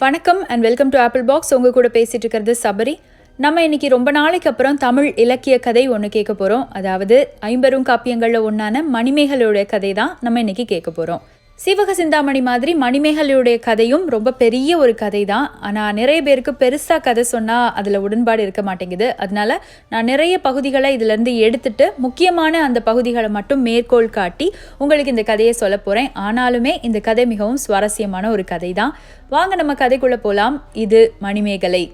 வணக்கம் and welcome to Apple Box உங்கள் கூட பேசிகிட்டு இருக்கிறது சபரி. நம்ம இன்னைக்கு ரொம்ப நாளைக்கு அப்புறம் தமிழ் இலக்கிய கதை ஒன்று கேட்க போகிறோம் அதாவது ஐம்பெரும் காப்பியங்களில் ஒன்றான மணிமேகலோட கதை தான் நம்ம இன்னைக்கு கேட்க போகிறோம் சீவக சிந்தாமணி மாதிரி மணிமேகலையுடைய கதையும் ரொம்ப பெரிய ஒரு கதை தான் ஆனால் நிறைய பேருக்கு பெருசாக கதை சொன்னால் அதில் உடன்பாடு இருக்க மாட்டேங்குது. அதனால நான் நிறைய பகுதிகளை இதிலேருந்து எடுத்துட்டு முக்கியமான அந்த பகுதிகளை மட்டும் மேற்கோள் காட்டி உங்களுக்கு இந்த கதையை சொல்ல போகிறேன் ஆனாலுமே இந்த கதை மிகவும் சுவாரஸ்யமான ஒரு கதை தான் வாங்க நம்ம கதைக்குள்ளே போகலாம் இது மணிமேகலை.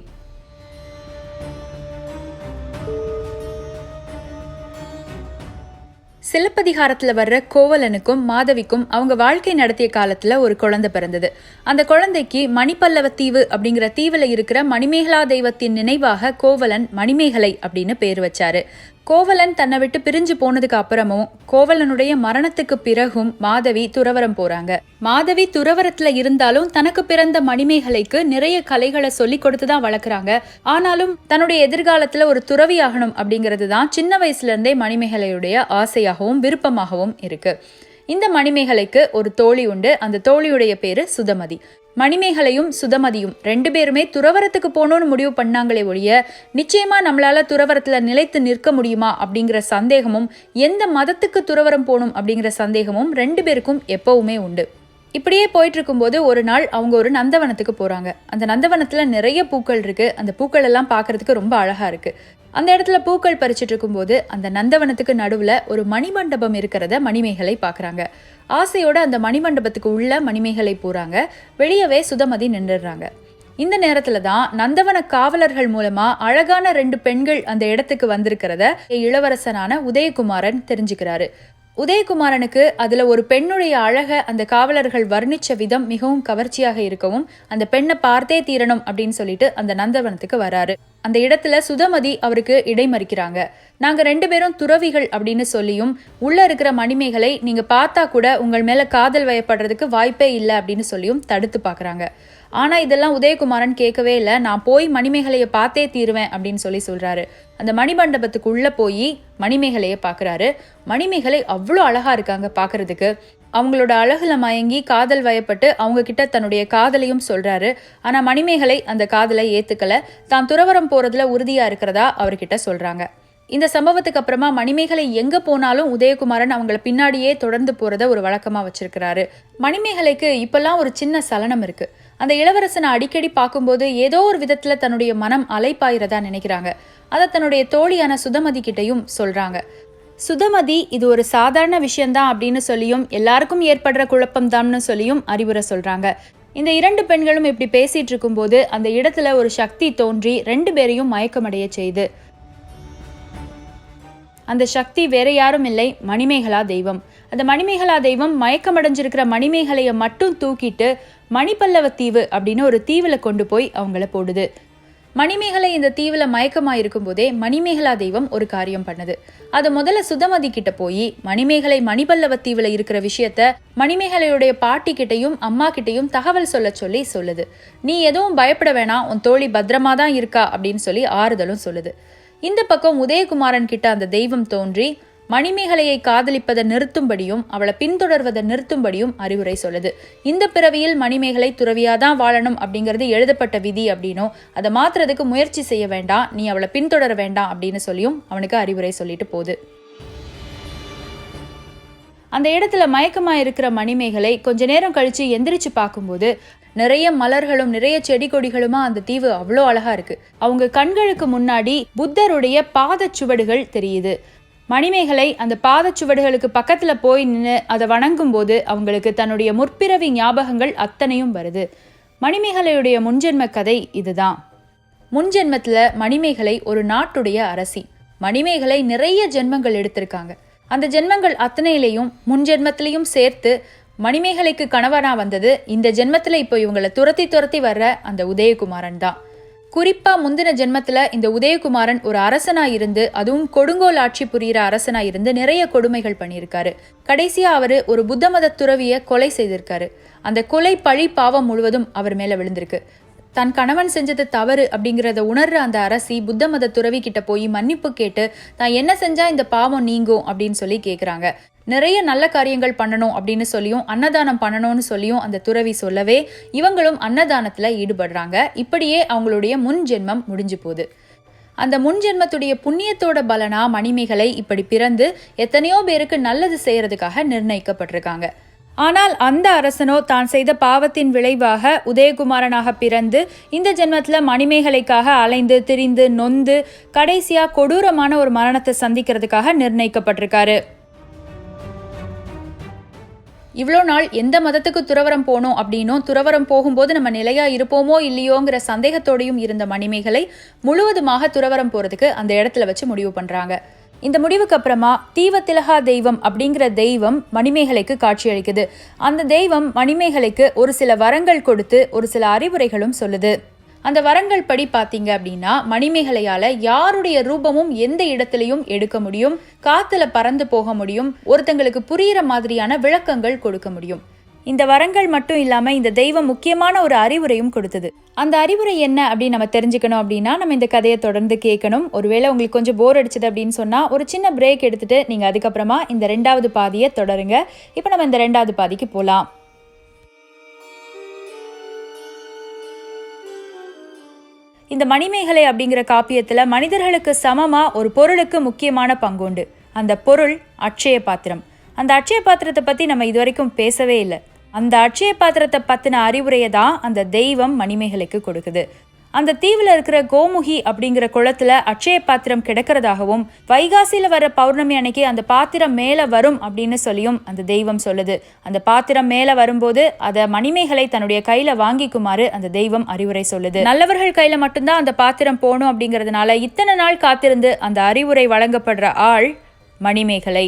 சிலப்பதிகாரத்தில் வர்ற கோவலனுக்கும் மாதவிக்கும் அவங்க வாழ்க்கை நடத்திய காலத்துல ஒரு குழந்தை பிறந்தது. அந்த குழந்தைக்கு மணிப்பல்லவ தீவு அப்படிங்கிற தீவுல இருக்கிற மணிமேகலா தெய்வத்தின் நினைவாக கோவலன் மணிமேகலை அப்படின்னு பேர் வச்சாரு. கோவலன் தன்னை விட்டு பிரிஞ்சு போனதுக்கு அப்புறமும் கோவலனுடைய மரணத்துக்கு பிறகும் மாதவி துறவரம் போறாங்க. மாதவி துறவரத்துல இருந்தாலும் தனக்கு பிறந்த மணிமேகலைக்கு நிறைய கலைகளை சொல்லி கொடுத்துதான் வளர்க்குறாங்க. ஆனாலும் தன்னுடைய எதிர்காலத்துல ஒரு துறவி ஆகணும் அப்படிங்கிறது தான் சின்ன வயசுல இருந்தே மணிமேகலையுடைய ஆசையாகவும் விருப்பமாகவும் இருக்கு. இந்த மணிமேகலைக்கு ஒரு தோழி உண்டு. அந்த தோழியுடைய பேரு சுதமதி. மணிமேகலையும் சுதமதியும் ரெண்டு பேருமே துறவரத்துக்கு போகணும்னு முடிவு பண்ணாங்களே ஒழிய நிச்சயமா நம்மளால துறவரத்துல நிலைத்து நிற்க முடியுமா அப்படிங்கிற சந்தேகமும் எந்த மதத்துக்கு துறவரம் போகணும் அப்படிங்கிற சந்தேகமும் ரெண்டு பேருக்கும் எப்பவுமே உண்டு. இப்படியே போயிட்டு இருக்கும்போது ஒரு நாள் அவங்க ஒரு நந்தவனத்துக்கு போறாங்க. அந்த நந்தவனத்துல நிறைய பூக்கள் இருக்கு. அந்த பூக்கள் எல்லாம் பார்க்கறதுக்கு ரொம்ப அழகா இருக்கு. அந்த இடத்துல பூக்கள் பறிச்சிட்டு இருக்கும்போது அந்த நந்தவனத்துக்கு நடுவுல ஒரு மணிமண்டபம் இருக்கிறத மணிமேகலை பார்க்குறாங்க ஆசையோட அந்த மணிமண்டபத்துக்கு உள்ள மணிமேகலை போறாங்க. வெளியவே சுதமதி நின்றுடுறாங்க. இந்த நேரத்துல தான் நந்தவன காவலர்கள் மூலமா அழகான ரெண்டு பெண்கள் அந்த இடத்துக்கு வந்திருக்கிறத இளவரசனான உதயகுமாரன் தெரிஞ்சுக்கிறாரு. உதயகுமாரனுக்கு அதில் ஒரு பெண்ணுடைய அழக அந்த காவலர்கள் வர்ணிச்ச விதம் மிகவும் கவர்ச்சியாக இருக்கவும் அந்த பெண்ணை பார்த்தே தீரணும் அப்படின்னு சொல்லிட்டு அந்த நந்தவனத்துக்கு வராரு. அந்த இடத்துல சுதமதி அவருக்கு இடைமறிக்கிறாங்க. நாங்க ரெண்டு பேரும் துறவிகள் அப்படின்னு சொல்லியும் உள்ள இருக்கிற மணிமேகலை நீங்க பார்த்தா கூட உங்கள் மேல காதல் வயப்படுறதுக்கு வாய்ப்பே இல்லை அப்படின்னு சொல்லியும் தடுத்து பாக்குறாங்க ஆனால் இதெல்லாம் உதயகுமாரன் கேட்கவே இல்லை. நான் போய் மணிமேகலையை பார்த்தே தீருவேன் அப்படின்னு சொல்லி சொல்கிறாரு அந்த மணிமண்டபத்துக்குள்ளே போய் மணிமேகலையை பார்க்குறாரு மணிமேகலை அவ்வளோ அழகாக இருக்காங்க பார்க்கறதுக்கு அவங்களோட அழகுல மயங்கி காதல் வயப்பட்டு அவங்க கிட்ட தன்னுடைய காதலையும் சொல்றாரு. ஆனா மணிமேகலை அந்த காதலை ஏத்துக்கல. தான் துறவரம் போறதுல உறுதியா இருக்கிறதா அவர்கிட்ட சொல்றாங்க. இந்த சம்பவத்துக்கு அப்புறமா மணிமேகலை எங்க போனாலும் உதயகுமாரன் அவங்கள பின்னாடியே தொடர்ந்து போறத ஒரு வழக்கமா வச்சிருக்கிறாரு. மணிமேகலைக்கு இப்பெல்லாம் ஒரு சின்ன சலனம் இருக்கு. அந்த இளவரசனை அடிக்கடி பார்க்கும்போது ஏதோ ஒரு விதத்தில் தன்னுடைய மனம் அலைப்பாயிரதா நினைக்கிறாங்க. அதை தன்னுடைய தோழியான சுதமதி கிட்டையும் சொல்கிறாங்க சுதமதி இது ஒரு சாதாரண விஷயம்தான் அப்படின்னு சொல்லியும் எல்லாருக்கும் ஏற்படுற குழப்பம்தான்னு சொல்லியும் அறிவுரை சொல்கிறாங்க இந்த இரண்டு பெண்களும் இப்படி பேசிட்டு இருக்கும்போது அந்த இடத்துல ஒரு சக்தி தோன்றி ரெண்டு பேரையும் மயக்கமடைய செய்து. அந்த சக்தி வேற யாரும் இல்லை மணிமேகலா தெய்வம். அந்த மணிமேகலா தெய்வம் மயக்கமடைஞ்சிருக்கிற மணிமேகலையை மட்டும் தூக்கிட்டு மணிப்பல்லவ தீவு அப்படின்னு ஒரு தீவில் கொண்டு போய் அவங்கள போடுது. மணிமேகலை இந்த தீவில் மயக்கமாக இருக்கும்போதே மணிமேகலா தெய்வம் ஒரு காரியம் பண்ணுது. அது முதல்ல சுதமதி கிட்ட போய் மணிமேகலை மணிபல்லவ தீவில் இருக்கிற விஷயத்த மணிமேகலையுடைய பாட்டி கிட்டையும் அம்மா கிட்டையும் தகவல் சொல்ல சொல்லி சொல்லுது. நீ எதுவும் பயப்பட வேணாம் உன் தோழி பத்திரமா தான் இருக்கா அப்படின்னு சொல்லி ஆறுதலும் சொல்லுது. இந்த பக்கம் உதயகுமாரன் கிட்ட அந்த தெய்வம் தோன்றி மணிமேகலையை காதலிப்பதை நிறுத்தும்படியும் அவளை பின்தொடர்வதை நிறுத்தும்படியும் அறிவுரை சொல்லுது. இந்த பிறவியில் மணிமேகலை துறவியாதான் வாழணும் அப்படிங்கிறது எழுதப்பட்ட விதி அப்படின்னும் அதை மாத்துறதுக்கு முயற்சி செய்ய வேண்டாம் நீ அவளை பின்தொடர வேண்டாம் அப்படின்னு சொல்லியும் அவனுக்கு அறிவுரை சொல்லிட்டு போகுது. அந்த இடத்துல மயக்கமா இருக்கிற மணிமேகலை கொஞ்ச நேரம் கழிச்சு எந்திரிச்சு பார்க்கும்போது நிறைய மலர்களும் நிறைய செடி கொடிகளுமா அந்த தீவு அவ்வளோ அழகா இருக்கு. அவங்க கண்களுக்கு முன்னாடி புத்தருடைய பாதச்சுவடுகள் தெரியுது. மணிமேகலை அந்த பாதச்சுவடுகளுக்கு பக்கத்தில் போய் நின்று அதை வணங்கும் போது அவங்களுக்கு தன்னுடைய முற்பிறவி ஞாபகங்கள் அத்தனையும் வருது. மணிமேகலையுடைய முன்ஜென்ம கதை இதுதான். முன்ஜென்மத்தில் மணிமேகலை ஒரு நாட்டுடைய அரசி. மணிமேகலை நிறைய ஜென்மங்கள் எடுத்திருக்காங்க. அந்த ஜென்மங்கள் அத்தனையிலையும் முன் ஜென்மத்திலையும் சேர்த்து மணிமேகலைக்கு கணவனா வந்தது இந்த ஜென்மத்தில் இப்போ இவங்களை துரத்தி துரத்தி வர்ற அந்த உதயகுமாரன் தான். குறிப்பாக முந்தின ஜென்மத்தில் இந்த உதயகுமாரன் ஒரு அரசனா இருந்து அதுவும் கொடுங்கோல் ஆட்சி புரிகிற அரசனாக இருந்து நிறைய கொடுமைகள் பண்ணியிருக்காரு. கடைசியாக அவர் ஒரு புத்த மத துறவியை கொலை செய்திருக்காரு. அந்த கொலை பழி பாவம் முழுவதும் அவர் மேலே விழுந்திருக்கு. தன் கணவன் செஞ்சது தவறு அப்படிங்கிறத உணர்ற அந்த அரசி புத்த மத துறவி கிட்ட போய் மன்னிப்பு கேட்டு தான் என்ன செஞ்சா இந்த பாவம் நீங்கும்? அப்படின்னு சொல்லி கேட்குறாங்க நிறைய நல்ல காரியங்கள் பண்ணணும் அப்படின்னு சொல்லியும் அன்னதானம் பண்ணணும்னு சொல்லியும் அந்த துறவி சொல்லவே இவங்களும் அன்னதானத்தில் ஈடுபடுறாங்க. இப்படியே அவங்களுடைய முன் ஜென்மம் முடிஞ்சு போகுது. அந்த முன் ஜென்மத்துடைய புண்ணியத்தோட பலனா மணிமேகலை இப்படி பிறந்து எத்தனையோ பேருக்கு நல்லது செய்யறதுக்காக நிர்ணயிக்கப்பட்டிருக்காங்க. ஆனால் அந்த அரசனோ தான் செய்த பாவத்தின் விளைவாக உதயகுமாரனாக பிறந்து இந்த ஜென்மத்தில் மணிமேகலைக்காக அலைந்து திரிந்து நொந்து கடைசியாக கொடூரமான ஒரு மரணத்தை சந்திக்கிறதுக்காக நிர்ணயிக்கப்பட்டிருக்காரு. இவ்வளோ நாள் எந்த மதத்துக்கு துறவரம் போனோம் அப்படின்னும் துறவரம் போகும்போது நம்ம நிலையா இருப்போமோ இல்லையோங்கிற சந்தேகத்தோடையும் இருந்த மணிமேகலை முழுவதுமாக துறவரம் போறதுக்கு அந்த இடத்துல வச்சு முடிவு பண்றாங்க. இந்த முடிவுக்கு அப்புறமா தீவத்திலகா தெய்வம் அப்படிங்கிற தெய்வம் மணிமேகலைக்கு காட்சி அளிக்குது. அந்த தெய்வம் மணிமேகலைக்கு ஒரு சில வரங்கள் கொடுத்து ஒரு சில அறிவுரைகளும் சொல்லுது. அந்த வரங்கள் படி பார்த்தீங்க அப்படின்னா மணிமேகலையால யாருடைய ரூபமும் எந்த இடத்துலையும் எடுக்க முடியும் காத்துல பறந்து போக முடியும் ஒருத்தங்களுக்கு புரியிற மாதிரியான விளக்கங்கள் கொடுக்க முடியும். இந்த வரங்கள் மட்டும் இல்லாம இந்த தெய்வம் முக்கியமான ஒரு அறிவுரையும் கொடுத்தது. அந்த அறிவுரை என்ன அப்படின்னு நம்ம தெரிஞ்சுக்கணும் அப்படின்னா நம்ம இந்த கதையை தொடர்ந்து கேட்கணும். ஒருவேளை உங்களுக்கு கொஞ்சம் போர் அடிச்சது அப்படின்னு சொன்னா ஒரு சின்ன பிரேக் எடுத்துட்டு நீங்க அதுக்கப்புறமா இந்த ரெண்டாவது பாதியை தொடருங்க. இப்போ நம்ம இந்த ரெண்டாவது பாதிக்கு போகலாம் இந்த மணிமேகலை அப்படிங்கிற காப்பியத்தில் மனிதர்களுக்கு சமமாக ஒரு பொருளுக்கு முக்கியமான பங்குண்டு அந்த பொருள் அட்சய பாத்திரம். அந்த அட்சய பாத்திரத்தை பற்றி நம்ம இதுவரைக்கும் பேசவே இல்லை. அந்த அட்சய பாத்திரத்தை பற்றின அறிவுரையை தான் அந்த தெய்வம் மணிமேகலைக்கு கொடுக்குது. அந்த தீவில் இருக்கிற கோமுகி அப்படிங்கிற குளத்துல அட்சய பாத்திரம் கிடக்கிறதாகவும் வைகாசியில் வர பௌர்ணமி அன்னைக்கு அந்த பாத்திரம் மேலே வரும் அப்படின்னு சொல்லியும் அந்த தெய்வம் சொல்லுது. அந்த பாத்திரம் மேலே வரும்போது அதை மணிமேகலை தன்னுடைய கையில் வாங்கிக்குமாறு அந்த தெய்வம் அறிவுரை சொல்லுது. நல்லவர்கள் கையில் மட்டும்தான் அந்த பாத்திரம் போகணும் அப்படிங்கிறதுனால இத்தனை நாள் காத்திருந்து அந்த அறிவுரை வழங்கப்படுற ஆள் மணிமேகலை.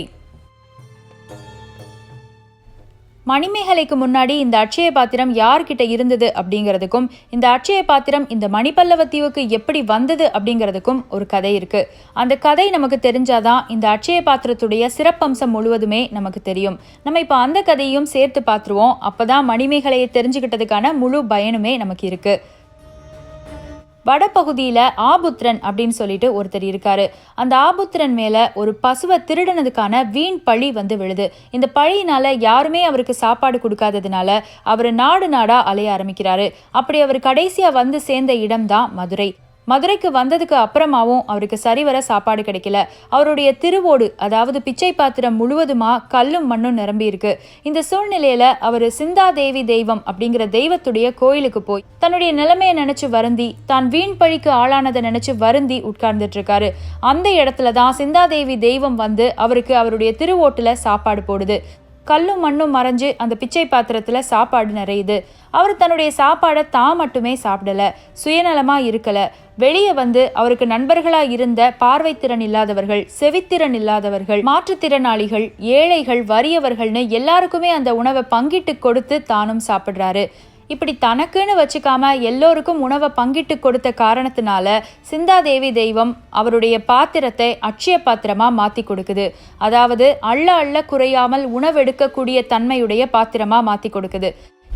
மணிமேகலைக்கு முன்னாடி இந்த அட்சய பாத்திரம் யார்கிட்ட இருந்தது அப்படிங்கிறதுக்கும் இந்த அட்சய பாத்திரம் இந்த மணிப்பல்லவ தீவுக்கு எப்படி வந்தது அப்படிங்கிறதுக்கும் ஒரு கதை இருக்கு. அந்த கதை நமக்கு தெரிஞ்சாதான் இந்த அட்சய பாத்திரத்துடைய சிறப்பம்சம் முழுவதுமே நமக்கு தெரியும். நம்ம இப்போ அந்த கதையும் சேர்த்து பார்த்துருவோம். அப்போதான் மணிமேகலையை தெரிஞ்சுக்கிட்டதுக்கான முழு பயனுமே நமக்கு இருக்குது வடபகுதியில் ஆபுத்திரன் அப்படின்னு சொல்லிட்டு ஒருத்தர் இருக்காரு. அந்த ஆபுத்திரன் மேலே ஒரு பசுவை திருடினதுக்கான வீண் பழி வந்து விழுது. இந்த பழியினால யாருமே அவருக்கு சாப்பாடு கொடுக்காததுனால அவர் நாடு நாடாக அலைய ஆரம்பிக்கிறாரு. அப்படி அவர் கடைசியாக வந்து சேர்ந்த இடம்தான் மதுரை. மதுரைக்கு வந்ததுக்கு அப்புறமாவும் அவருக்கு சரிவர சாப்பாடு கிடைக்கல. அவருடைய திருவோடு அதாவது பிச்சை பாத்திரம் முழுவதுமா கல்லும் மண்ணும் நிரம்பி இருக்கு. இந்த சூழ்நிலையில அவர் சிந்தாதேவி தெய்வம் அப்படிங்கிற தெய்வத்துடைய கோயிலுக்கு போய் தன்னுடைய நிலைமையை நினைச்சு வருந்தி தான் வீண் பழிக்கு ஆளானதை நினைச்சு வருந்தி உட்கார்ந்துட்டு இருக்காரு. அந்த இடத்துல தான் சிந்தாதேவி தெய்வம் வந்து அவருக்கு அவருடைய திருவோட்டுல சாப்பாடு போடுது. கல்லும் மண்ணும் மறைஞ்சு அந்த பிச்சை பாத்திரத்தில் சாப்பாடு நிறையுது. அவர் தன்னுடைய சாப்பாடை தான் மட்டுமே சாப்பிடல சுயநலமாக இருக்கலை. வெளியே வந்து அவருக்கு நண்பர்களாக இருந்த பார்வைத்திறன் இல்லாதவர்கள் செவித்திறன் இல்லாதவர்கள் மாற்றுத்திறனாளிகள் ஏழைகள் வறியவர்கள்னு எல்லாருக்குமே அந்த உணவை பங்கிட்டு கொடுத்து தானும் சாப்பிட்றாரு. இப்படி தனக்குன்னு வச்சுக்காம எல்லோருக்கும் உணவை பங்கிட்டு கொடுத்த காரணத்தினால சிந்தாதேவி தெய்வம் அவருடைய பாத்திரத்தை அட்சய பாத்திரமா மாத்தி கொடுக்குது. அதாவது அள்ள அள்ள குறையாமல் உணவெடுக்கக்கூடிய தன்மையுடைய பாத்திரமா மாத்தி கொடுக்குது.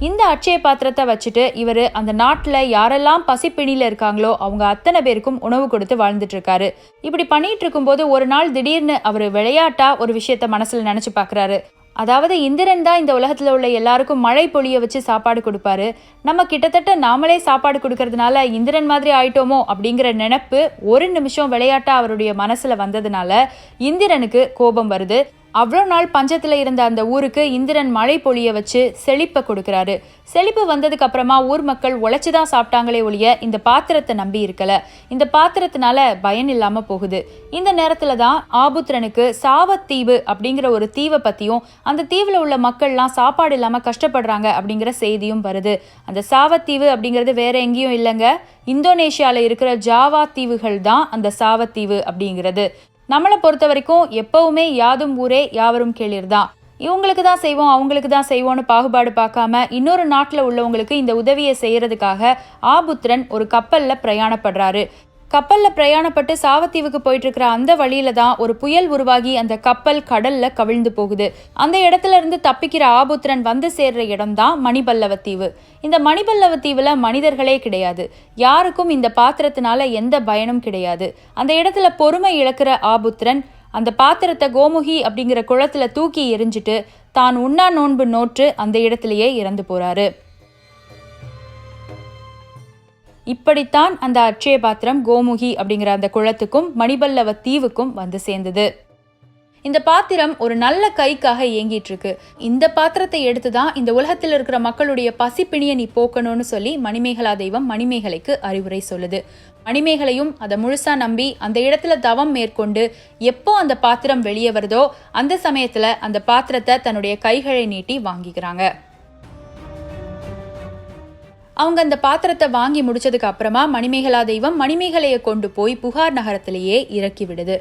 இந்த அட்சய பாத்திரத்தை வச்சுட்டு இவர் அந்த நாட்டில் யாரெல்லாம் பசிப்பிணியில் இருக்காங்களோ அவங்க அத்தனை பேருக்கும் உணவு கொடுத்து வாழ்ந்துட்டு இருக்காரு இப்படி பண்ணிட்டு இருக்கும்போது ஒரு நாள் திடீர்னு அவர் விளையாட்டா ஒரு விஷயத்த மனசில் நினச்சி பார்க்குறாரு அதாவது இந்திரன் தான் இந்த உலகத்தில் உள்ள எல்லாருக்கும் மழை பொழிய வச்சு சாப்பாடு கொடுப்பாரு. நம்ம கிட்டத்தட்ட நாமளே சாப்பாடு கொடுக்கறதுனால இந்திரன் மாதிரி ஆயிட்டோமோ அப்படிங்கிற நினப்பு ஒரு நிமிஷம் விளையாட்டாக அவருடைய மனசில் வந்ததுனால இந்திரனுக்கு கோபம் வருது. அவ்வளோ நாள் பஞ்சத்தில் இருந்த அந்த ஊருக்கு இந்திரன் மழை பொழிய வச்சு செழிப்பை கொடுக்குறாரு. செழிப்பு வந்ததுக்கு அப்புறமா ஊர் மக்கள் உழைச்சி தான் சாப்பிட்டாங்களே ஒழிய இந்த பாத்திரத்தை நம்பி இருக்கல. இந்த பாத்திரத்தினால பயன் இல்லாமல் போகுது. இந்த நேரத்தில் தான் ஆபுத்திரனுக்கு சாவத்தீவு அப்படிங்கிற ஒரு தீவை பற்றியும் அந்த தீவில் உள்ள மக்கள்லாம் சாப்பாடு இல்லாமல் கஷ்டப்படுறாங்க அப்படிங்கிற செய்தியும் வருது. அந்த சாவத்தீவு அப்படிங்கிறது வேற எங்கேயும் இல்லைங்க. இந்தோனேஷியாவில் இருக்கிற ஜாவா தீவுகள் தான் அந்த சாவத்தீவு அப்படிங்கிறது. நம்மளை பொறுத்த வரைக்கும் எப்பவுமே யாதும் ஊரே யாவரும் கேளிர் தான் இவங்களுக்கு தான் செய்வோம் அவங்களுக்கு தான் செய்வோம்னு பாகுபாடு பார்க்காம இன்னொரு நாட்டில் உள்ளவங்களுக்கு இந்த உதவியை செய்யறதுக்காக ஆபுத்திரன் ஒரு கப்பலில் பிரயாணப்படுறாரு. கப்பலில் பிரயாணப்பட்டு சாவத்தீவுக்கு போயிட்டு இருக்கிற அந்த வழியில தான் ஒரு புயல் உருவாகி அந்த கப்பல் கடல்ல கவிழ்ந்து போகுது. அந்த இடத்துல இருந்து தப்பிக்கிற ஆபுத்திரன் வந்து சேர்ற இடம் தான் மணிபல்லவ தீவு இந்த மணிபல்லவத்தீவுல மனிதர்களே கிடையாது. யாருக்கும் இந்த பாத்திரத்தினால எந்த பயனும் கிடையாது. அந்த இடத்துல பொறுமை இழக்கிற ஆபுத்திரன் அந்த பாத்திரத்தை கோமுகி அப்படிங்கிற குளத்துல தூக்கி எரிஞ்சிட்டு தான் உண்ணா நோன்பு நோற்று அந்த இடத்துலயே இறந்து போறாரு. இப்படித்தான் அந்த அட்சய பாத்திரம் கோமுகி அப்படிங்கிற அந்த குளத்துக்கும் மணிபல்லவ தீவுக்கும் வந்து சேர்ந்தது. இந்த பாத்திரம் ஒரு நல்ல கைக்காக இயங்கிட்டு இருக்கு இந்த பாத்திரத்தை எடுத்து தான் இந்த உலகத்தில் இருக்கிற மக்களுடைய பசிப்பிணியை நீ போக்கணும்னு சொல்லி மணிமேகலா தெய்வம் மணிமேகலைக்கு அறிவுரை சொல்லுது. மணிமேகலையும் அதை முழுசா நம்பி அந்த இடத்துல தவம் மேற்கொண்டு எப்போ அந்த பாத்திரம் வெளியே வருதோ அந்த சமயத்துல அந்த பாத்திரத்தை தன்னுடைய கைகளை நீட்டி வாங்கிக்கிறாங்க. அவங்க அந்த பாத்திரத்தை வாங்கி முடிச்சதுக்கு அப்புறமா மணிமேகலா தெய்வம் மணிமேகலையை கொண்டு போய் புகார் நகரத்திலேயே இறக்கி விடுது.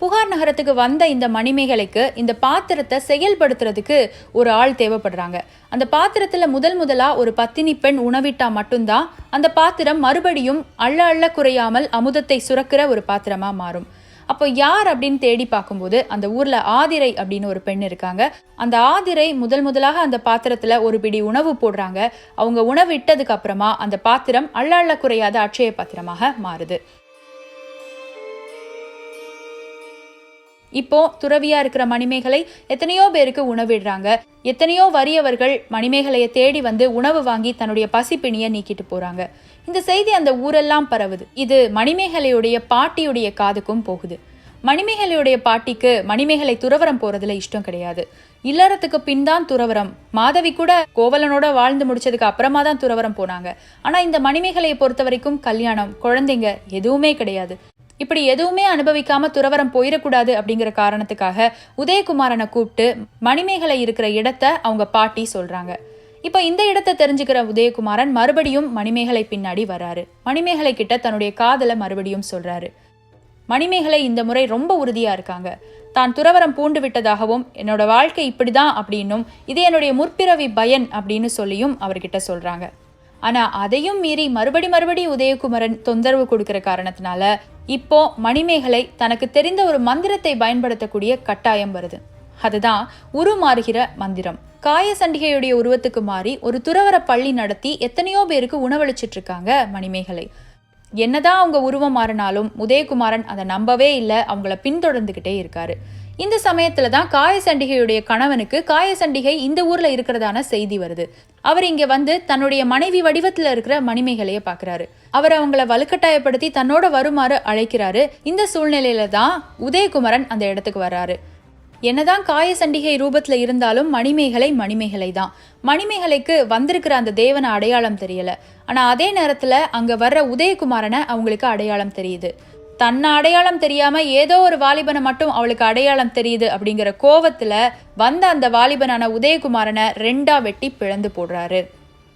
புகார் நகரத்துக்கு வந்த இந்த மணிமேகலைக்கு இந்த பாத்திரத்தை செயல்படுத்துறதுக்கு ஒரு ஆள் தேவைப்படுறாங்க. அந்த பாத்திரத்தில் முதல் முதலாக ஒரு பத்தினி பெண் உணவிட்டா மட்டும்தான் அந்த பாத்திரம் மறுபடியும் அள்ள அள்ள குறையாமல் அமுதத்தை சுரக்கிற ஒரு பாத்திரமாக மாறும். அப்போ யார் அப்படின்னு தேடி பார்க்கும்போது அந்த ஊர்ல ஆதிரை அப்படின்னு ஒரு பெண் இருக்காங்க. அந்த ஆதிரை முதல் முதலாக அந்த பாத்திரத்துல ஒரு பிடி உணவு போடுறாங்க. அவங்க உணவு இட்டதுக்கு அப்புறமா அந்த பாத்திரம் அள்ள அள்ள குறையாத அட்சய பாத்திரமாக மாறுது. இப்போ துறவியா இருக்கிற மணிமேகலை எத்தனையோ பேருக்கு உணவிடுறாங்க. எத்தனையோ வறியவர்கள் மணிமேகலையை தேடி வந்து உணவு வாங்கி தன்னுடைய பசிப்பிணியை நீக்கிட்டு போறாங்க. இந்த செய்தி அந்த ஊரெல்லாம் பரவுது. இது மணிமேகலையுடைய பாட்டியுடைய காதுக்கும் போகுது. மணிமேகலையுடைய பாட்டிக்கு மணிமேகலை துறவரம் போறதுல இஷ்டம் கிடையாது. இல்லறத்துக்கு பின் தான் துறவரம். மாதவி கூட கோவலனோட வாழ்ந்து முடிச்சதுக்கு அப்புறமா தான் துறவரம் போனாங்க. ஆனா இந்த மணிமேகலையை பொறுத்த வரைக்கும் கல்யாணம் குழந்தைங்க எதுவுமே கிடையாது. இப்படி எதுவுமே அனுபவிக்காம துறவரம் போயிடக்கூடாது அப்படிங்கிற காரணத்துக்காக உதயகுமாரனை கூப்பிட்டு மணிமேகலை இருக்கிற இடத்த அவங்க பாட்டி சொல்றாங்க. இப்போ இந்த இடத்த தெரிஞ்சுக்கிற உதயகுமாரன் மறுபடியும் மணிமேகலை பின்னாடி வராரு மணிமேகலை கிட்ட தன்னுடைய காதலை மறுபடியும் சொல்றாரு. மணிமேகலை இந்த முறை ரொம்ப உறுதியா இருக்காங்க. தான் துறவரம் பூண்டு விட்டதாகவும் என்னோட வாழ்க்கை இப்படிதான் அப்படின்னும் இது என்னுடைய முற்பிறவி பயன் அப்படின்னு சொல்லியும் அவர்கிட்ட சொல்றாங்க. ஆனா அதையும் மீறி மறுபடி மறுபடி உதயகுமரன் தொந்தரவு கொடுக்கிற காரணத்தினால இப்போ மணிமேகலை தனக்கு தெரிந்த ஒரு மந்திரத்தை பயன்படுத்தக்கூடிய கட்டாயம் வருது. அதுதான் உருமாறுகிற மந்திரம். காய சண்டிகையுடைய உருவத்துக்கு மாறி ஒரு துறவர பள்ளி நடத்தி எத்தனையோ பேருக்கு உணவளிச்சிட்டு இருக்காங்க மணிமேகலை. என்னதான் அவங்க உருவம் மாறினாலும் உதயகுமாரன் அதை நம்பவே இல்லை அவங்கள பின்தொடர்ந்துக்கிட்டே இருக்காரு. இந்த சமயத்துல தான் காயசண்டிகையுடைய கணவனுக்கு காயசண்டிகை இந்த ஊர்ல இருக்கிறதான செய்தி வருது. அவர் இங்க வந்து தன்னுடைய மனைவி வடிவத்துல இருக்கிற மணிமேகலையை பாக்குறாரு. அவர் அவங்கள வலுக்கட்டாயப்படுத்தி தன்னோட வருமாறு அழைக்கிறாரு. இந்த சூழ்நிலையில தான் உதயகுமரன் அந்த இடத்துக்கு வர்றாரு. என்னதான் காய சண்டிகை ரூபத்துல இருந்தாலும் மணிமேகலை மணிமேகலை தான். மணிமேகலைக்கு வந்திருக்கிற அந்த தேவனை அடையாளம் தெரியல. ஆனா அதே நேரத்துல அங்க வர்ற உதயகுமாரனை அவங்களுக்கு அடையாளம் தெரியுது. தன்னை அடையாளம் தெரியாமல் ஏதோ ஒரு வாலிபனை மட்டும் அவளுக்கு அடையாளம் தெரியுது அப்படிங்கிற கோவத்தில் வந்த அந்த வாலிபனான உதயகுமாரனை ரெண்டாக வெட்டி பிளந்து போடுறாரு.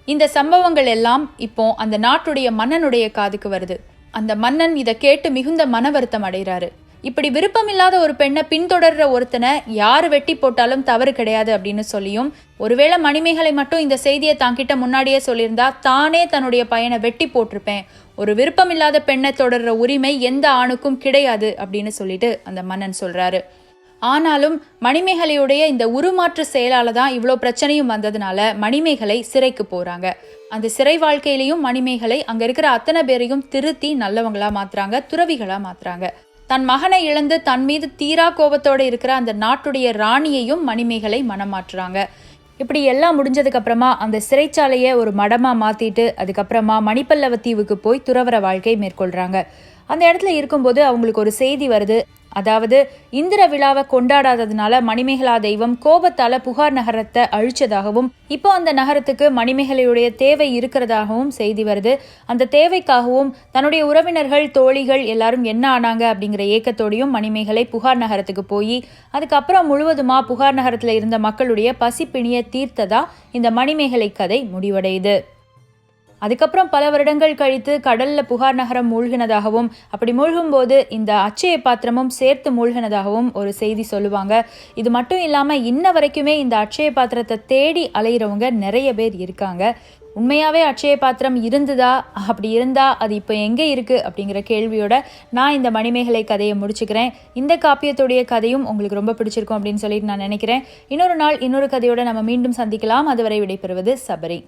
இந்த சம்பவங்கள் எல்லாம் இப்போ அந்த நாட்டுடைய மன்னனுடைய காதுக்கு வருது. அந்த மன்னன் இதை கேட்டு மிகுந்த மன வருத்தம் அடைகிறாரு. இப்படி விருப்பமில்லாத ஒரு பெண்ணை பின்தொடர்ற ஒருத்தனை யார் வெட்டி போட்டாலும் தவறு கிடையாது அப்படின்னு சொல்லியும் ஒருவேளை மணிமேகலை மட்டும் இந்த செய்தியை தாங்கிட்ட முன்னாடியே சொல்லியிருந்தா தானே தன்னுடைய பையனை வெட்டி போட்டிருப்பேன் ஒரு விருப்பமில்லாத பெண்ணை தொடர்ற உரிமை எந்த ஆணுக்கும் கிடையாது அப்படின்னு சொல்லிட்டு அந்த மன்னன் சொல்றாரு. ஆனாலும் மணிமேகலையுடைய இந்த உருமாற்று செயலால தான் இவ்வளோ பிரச்சனையும் வந்ததுனால மணிமேகலை சிறைக்கு போறாங்க. அந்த சிறை வாழ்க்கையிலையும் மணிமேகலை அங்க இருக்கிற அத்தனை பேரையும் திருத்தி நல்லவங்களா மாத்துறாங்க துறவிகளா மாத்துறாங்க. தன் மகனை இழந்து தன் மீது தீரா கோபத்தோடு இருக்கிற அந்த நாட்டுடைய ராணியையும் மணிமேகலை மனமாற்றுறாங்க. இப்படி எல்லாம் முடிஞ்சதுக்கப்புறமா அந்த சிறைச்சாலையை ஒரு மடமாக மாற்றிட்டு அதுக்கப்புறமா மணிப்பல்லவ தீவுக்கு போய் துறவர வாழ்க்கை மேற்கொள்கிறாங்க அந்த இடத்துல இருக்கும்போது அவங்களுக்கு ஒரு செய்தி வருது. அதாவது இந்திர விழாவை கொண்டாடாததுனால மணிமேகலா தெய்வம் கோபத்தால புகார் நகரத்தை அழிச்சதாகவும் இப்போ அந்த நகரத்துக்கு மணிமேகலையுடைய தேவை இருக்கிறதாகவும் செய்தி வருது. அந்த தேவைக்காகவும் தன்னுடைய உறவினர்கள் தோழிகள் எல்லாரும் என்ன ஆனாங்க அப்படிங்கிற ஏக்கத்தோடையும் மணிமேகலை புகார் நகரத்துக்கு போய் அதுக்கப்புறம் முழுவதுமா புகார் நகரத்தில் இருந்த மக்களுடைய பசிப்பிணியை தீர்த்ததா இந்த மணிமேகலை கதை முடிவடையுது. அதுக்கப்புறம் பல வருடங்கள் கழித்து கடல்ல புகார் நகரம் மூழ்கினதாகவும் அப்படி மூழ்கும்போது இந்த அச்சய பாத்திரமும் சேர்த்து மூழ்கினதாகவும் ஒரு செய்தி சொல்லுவாங்க. இது மட்டும் இல்லாம இன்ன வரைக்குமே இந்த அச்சய பாத்திரத்தை தேடி அலையிறவங்க நிறைய பேர் இருக்காங்க. உண்மையாவே அட்சய பாத்திரம் இருந்ததா? அப்படி இருந்தா அது இப்போ எங்கே இருக்கு? அப்படிங்கிற கேள்வியோட நான் இந்த மணிமேகலை கதையை முடிச்சுக்கிறேன். இந்த காப்பியத்துடைய கதையும் உங்களுக்கு ரொம்ப பிடிச்சிருக்கும் அப்படின்னு சொல்லிட்டு நான் நினைக்கிறேன். இன்னொரு நாள் இன்னொரு கதையோட நம்ம மீண்டும் சந்திக்கலாம். அதுவரை விடைபெறுவது சபரி.